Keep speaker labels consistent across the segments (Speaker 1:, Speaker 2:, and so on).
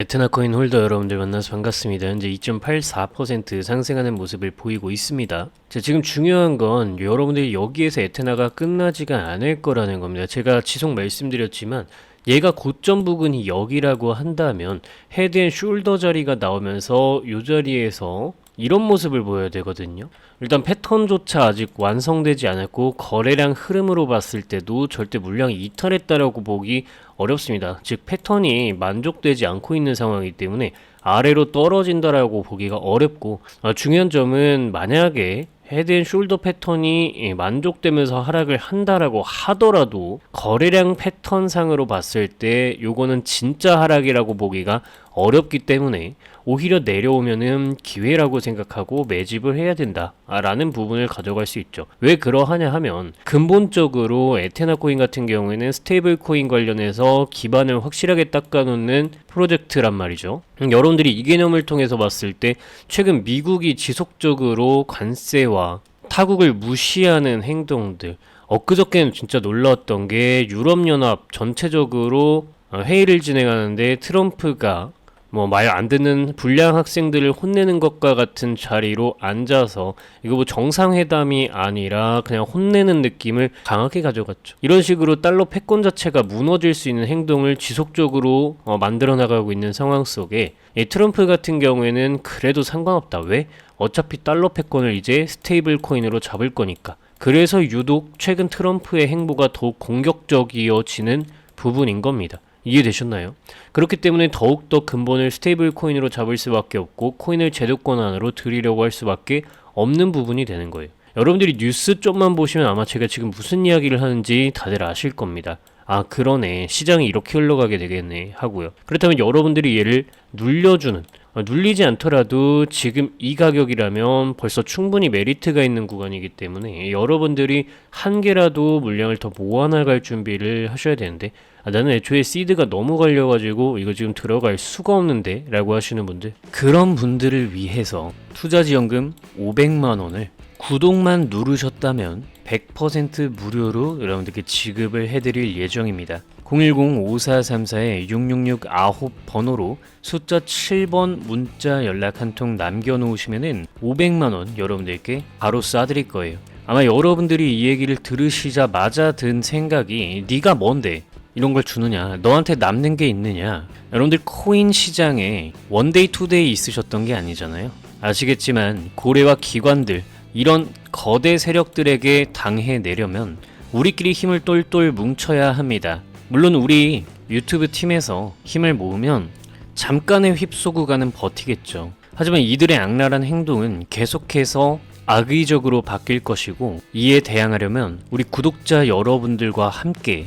Speaker 1: 에테나코인 홀더 여러분들 만나서 반갑습니다. 현재 2.84% 상승하는 모습을 보이고 있습니다. 자, 지금 중요한 건 여러분들이 여기에서 에테나가 끝나지가 않을 거라는 겁니다. 제가 지속 말씀드렸지만 얘가 고점 부근이 여기라고 한다면 헤드앤 숄더 자리가 나오면서 이 자리에서 이런 모습을 보여야 되거든요. 일단 패턴조차 아직 완성되지 않았고 거래량 흐름으로 봤을 때도 절대 물량이 이탈했다라고 보기 어렵습니다. 즉 패턴이 만족되지 않고 있는 상황이기 때문에 아래로 떨어진다라고 보기가 어렵고 아, 중요한 점은 만약에 헤드앤숄더 패턴이 예, 만족되면서 하락을 한다라고 하더라도 거래량 패턴상으로 봤을 때 요거는 진짜 하락이라고 보기가 어렵기 때문에 오히려 내려오면은 기회라고 생각하고 매집을 해야 된다라는 부분을 가져갈 수 있죠. 왜 그러하냐 하면 근본적으로 에테나 코인 같은 경우에는 스테이블 코인 관련해서 기반을 확실하게 닦아놓는 프로젝트란 말이죠. 음, 여러분들이 이 개념을 통해서 봤을 때 최근 미국이 지속적으로 관세와 타국을 무시하는 행동들 엊그저께는 진짜 놀라웠던 게 유럽연합 전체적으로 어, 회의를 진행하는데 트럼프가 뭐 말 안 듣는 불량 학생들을 혼내는 것과 같은 자리로 앉아서 이거 뭐 정상회담이 아니라 그냥 혼내는 느낌을 강하게 가져갔죠. 이런 식으로 달러 패권 자체가 무너질 수 있는 행동을 지속적으로 어, 만들어 나가고 있는 상황 속에 이 트럼프 같은 경우에는 그래도 상관없다. 왜? 어차피 달러 패권을 이제 스테이블 코인으로 잡을 거니까. 그래서 유독 최근 트럼프의 행보가 더욱 공격적이어지는 부분인 겁니다. 이해되셨나요? 그렇기 때문에 더욱더 근본을 스테이블 코인으로 잡을 수밖에 없고 코인을 제도권 안으로 들이려고 할 수밖에 없는 부분이 되는 거예요. 여러분들이 뉴스 쪽만 보시면 아마 제가 지금 무슨 이야기를 하는지 다들 아실 겁니다. 아, 그러네. 시장이 이렇게 흘러가게 되겠네. 하고요. 그렇다면 여러분들이 얘를 눌려주는, 어, 눌리지 않더라도 지금 이 가격이라면 벌써 충분히 메리트가 있는 구간이기 때문에 여러분들이 한 개라도 물량을 더 모아나갈 준비를 하셔야 되는데 아, 나는 애초에 시드가 너무 걸려가지고 이거 지금 들어갈 수가 없는데 라고 하시는 분들 그런 분들을 위해서 투자지원금 500만 원을 구독만 누르셨다면 100% 무료로 여러분들께 지급을 해드릴 예정입니다. 010-5434-6669 번호로 숫자 7번 문자 연락 한 통 남겨놓으시면은 500만원 여러분들께 바로 쏴드릴 거예요. 아마 여러분들이 이 얘기를 들으시자마자 든 생각이 네가 뭔데? 이런 걸 주느냐? 너한테 남는 게 있느냐? 여러분들 코인 시장에 원데이 투데이 있으셨던 게 아니잖아요. 아시겠지만 고래와 기관들 이런 거대 세력들에게 당해 내려면 우리끼리 힘을 똘똘 뭉쳐야 합니다 물론 우리 유튜브 팀에서 힘을 모으면 잠깐의 휩쏘구가는 버티겠죠. 하지만 이들의 악랄한 행동은 계속해서 악의적으로 바뀔 것이고 이에 대항하려면 우리 구독자 여러분들과 함께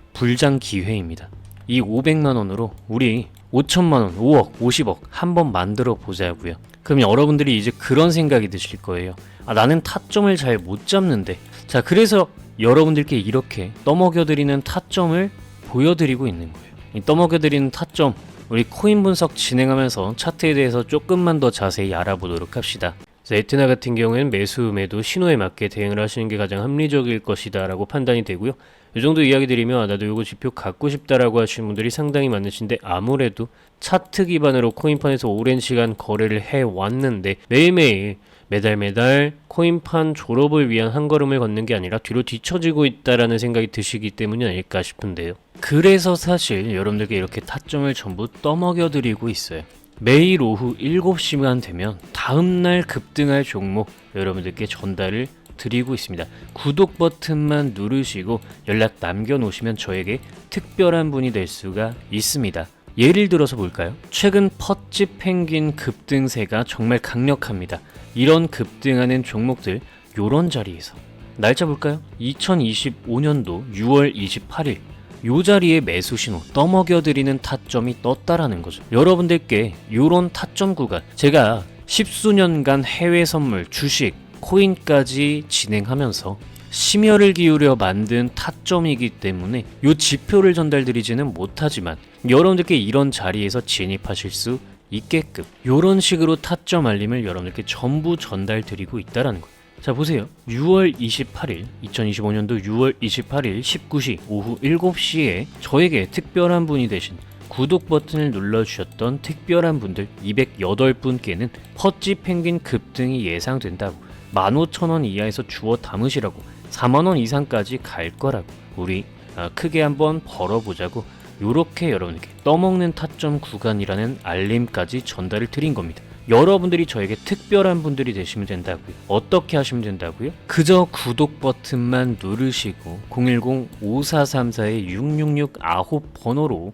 Speaker 1: 불장 기회입니다. 이 500만 원으로 우리 5천만 원, 5억, 50억 한번 만들어 보자고요. 그럼 여러분들이 이제 그런 생각이 드실 거예요. 아, 나는 타점을 잘 못 잡는데. 자, 그래서 여러분들께 이렇게 떠먹여드리는 타점을 보여드리고 있는 거예요. 이 떠먹여드리는 타점, 우리 코인 분석 진행하면서 차트에 대해서 조금만 더 자세히 알아보도록 합시다. 에트나 같은 경우에는 매수 매도 신호에 맞게 대응을 하시는 게 가장 합리적일 것이다 라고 판단이 되고요. 이 정도 이야기 드리면 아, 나도 이거 지표 갖고 싶다라고 하시는 분들이 상당히 많으신데 아무래도 차트 기반으로 코인판에서 오랜 시간 거래를 해 왔는데 매일매일 매달 매달 코인판 졸업을 위한 한 걸음을 걷는 게 아니라 뒤로 뒤처지고 있다라는 생각이 드시기 때문이 아닐까 싶은데요. 그래서 사실 여러분들께 이렇게 타점을 전부 떠먹여 드리고 있어요. 매일 오후 7시만 되면 다음날 급등할 종목 여러분들께 전달을 드리고 있습니다. 구독 버튼만 누르시고 연락 남겨놓으시면 저에게 특별한 분이 될 수가 있습니다. 예를 들어서 볼까요? 최근 퍼치 펭귄 급등세가 정말 강력합니다. 이런 급등하는 종목들 요런 자리에서 날짜 볼까요? 2025년도 6월 28일 요 자리에 매수 신호 떠먹여드리는 타점이 떴다라는 거죠. 여러분들께 요런 타점 구간 제가 십수년간 해외 선물, 주식, 코인까지 진행하면서 심혈을 기울여 만든 타점이기 때문에 요 지표를 전달드리지는 못하지만 여러분들께 이런 자리에서 진입하실 수 있게끔 요런 식으로 타점 알림을 여러분들께 전부 전달드리고 있다라는 거예요. 자 보세요. 6월 28일 2025년도 6월 28일 19시 오후 7시에 저에게 특별한 분이 되신 구독 버튼을 눌러주셨던 특별한 분들 208분께는 퍼찌 펭귄 급등이 예상된다고 15,000원 이하에서 주워 담으시라고 4만원 이상까지 갈 거라고 우리 아, 크게 한번 벌어보자고 요렇게 여러분에게 떠먹는 타점 구간이라는 알림까지 전달을 드린 겁니다. 여러분들이 저에게 특별한 분들이 되시면 된다고요. 어떻게 하시면 된다고요? 그저 구독 버튼만 누르시고 010-5434-6669 번호로